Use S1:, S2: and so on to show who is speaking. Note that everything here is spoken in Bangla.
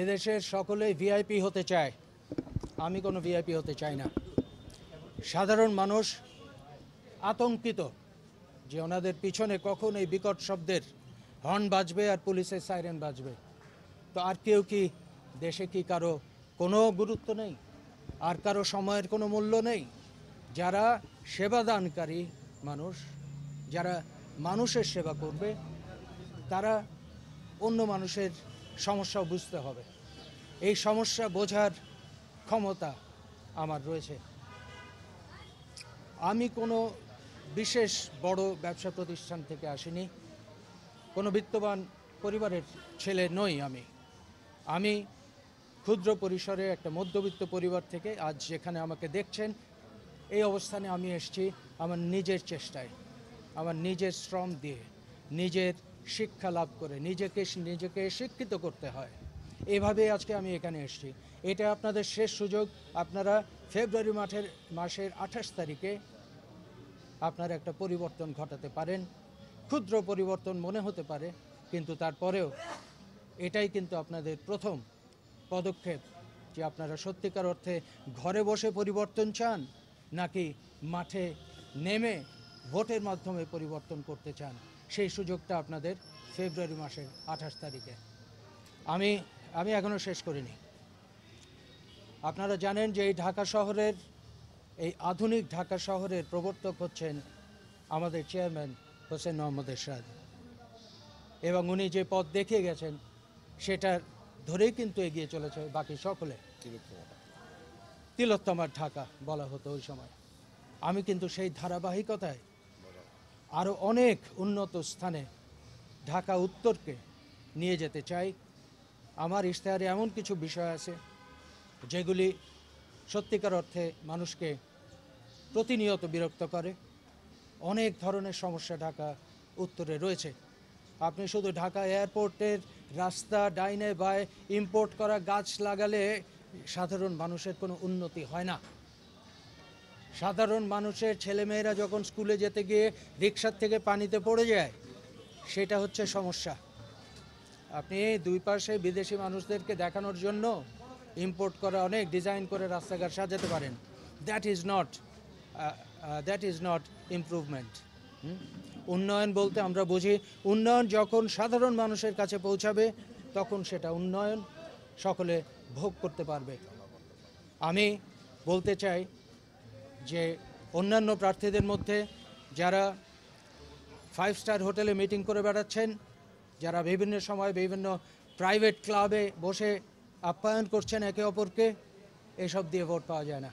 S1: এদেশের সকলেই ভিআইপি হতে চায়। আমি কোনো ভিআইপি হতে চাই না। সাধারণ মানুষ আতঙ্কিত যে ওনাদের পিছনে কখন এই বিকট শব্দের হর্ন বাজবে আর পুলিশের সাইরেন বাজবে। তো আর কেউ কি দেশে কি কারও কোনো গুরুত্ব নেই? আর কারও সময়ের কোনো মূল্য নেই? যারা সেবাদানকারী মানুষ, যারা মানুষের সেবা করবে, তারা অন্য মানুষের সমস্যা বুঝতে হবে। এই সমস্যা বোঝার ক্ষমতা আমার রয়েছে। আমি কোনো বিশেষ বড় ব্যবসা প্রতিষ্ঠান থেকে আসিনি। কোনো বিত্তবান পরিবারের ছেলে নই আমি। আমি ক্ষুদ্র পরিসরে একটা মধ্যবিত্ত পরিবার থেকে আজ যেখানে আমাকে দেখছেন, এই অবস্থানে আমি এসেছি আমার নিজের চেষ্টায়, আমার নিজের শ্রম দিয়ে, নিজের শিক্ষা লাভ করে, নিজেকে নিজেকে শিক্ষিত করতে হয়। এভাবে আজকে আমি এখানে এসেছি। এটা আপনাদের শেষ সুযোগ। আপনারা ফেব্রুয়ারি মাঠের, মাসের আঠাশ তারিখে আপনারা একটা পরিবর্তন ঘটাতে পারেন। ক্ষুদ্র পরিবর্তন মনে হতে পারে, কিন্তু তারপরেও এটাই কিন্তু আপনাদের প্রথম পদক্ষেপ যে আপনারা সত্যিকার অর্থে ঘরে বসে পরিবর্তন চান, নাকি মাঠে নেমে ভোটের মাধ্যমে পরিবর্তন করতে চান। সেই সুযোগটা আপনাদের ফেব্রুয়ারি মাসের আঠাশ তারিখে। আমি আমি এখনও শেষ করিনি। আপনারা জানেন যে এই ঢাকা শহরের, এই আধুনিক ঢাকা শহরের প্রবর্তক হচ্ছেন আমাদের চেয়ারম্যান হোসেন মোহাম্মদ এরশাদ। এবং উনি যে পথ দেখিয়ে গেছেন, সেটার ধরেই কিন্তু এগিয়ে চলেছে বাকি সকলে। তিলোত্তমার ঢাকা বলা হতো ওই সময়। আমি কিন্তু সেই ধারাবাহিকতায় আরও অনেক উন্নত স্থানে ঢাকা উত্তরকে নিয়ে যেতে চাই। আমার ইশতেহারে এমন কিছু বিষয় আছে, যেগুলি সত্যিকার অর্থে মানুষকে প্রতিনিয়ত বিরক্ত করে। অনেক ধরনের সমস্যা ঢাকা উত্তরে রয়েছে। আপনি শুধু ঢাকা এয়ারপোর্টের রাস্তা, ডাইনে বায় ইম্পোর্ট করা গাছ লাগালে সাধারণ মানুষের কোনো উন্নতি হয় না। সাধারণ মানুষের ছেলেমেয়েরা যখন স্কুলে যেতে গিয়ে রিক্সার থেকে পানিতে পড়ে যায়, সেটা হচ্ছে সমস্যা। আপনি দুই পাশে বিদেশি মানুষদেরকে দেখানোর জন্য ইম্পোর্ট করা অনেক ডিজাইন করে রাস্তাঘাট সাজাতে পারেন। That is not that is not improvement উন্নয়ন বলতে আমরা বুঝি, উন্নয়ন যখন সাধারণ মানুষের কাছে পৌঁছাবে, তখন সেটা উন্নয়ন সকলে ভোগ করতে পারবে। আমি বলতে চাই যে অন্যান্য প্রার্থীদের মধ্যে যারা ফাইভ স্টার হোটেলে মিটিং করে বেড়াচ্ছেন, যারা বিভিন্ন সময় বিভিন্ন প্রাইভেট ক্লাবে বসে আপ্যায়ন করছেন একে অপরকে, এসব দিয়ে ভোট পাওয়া যায় না।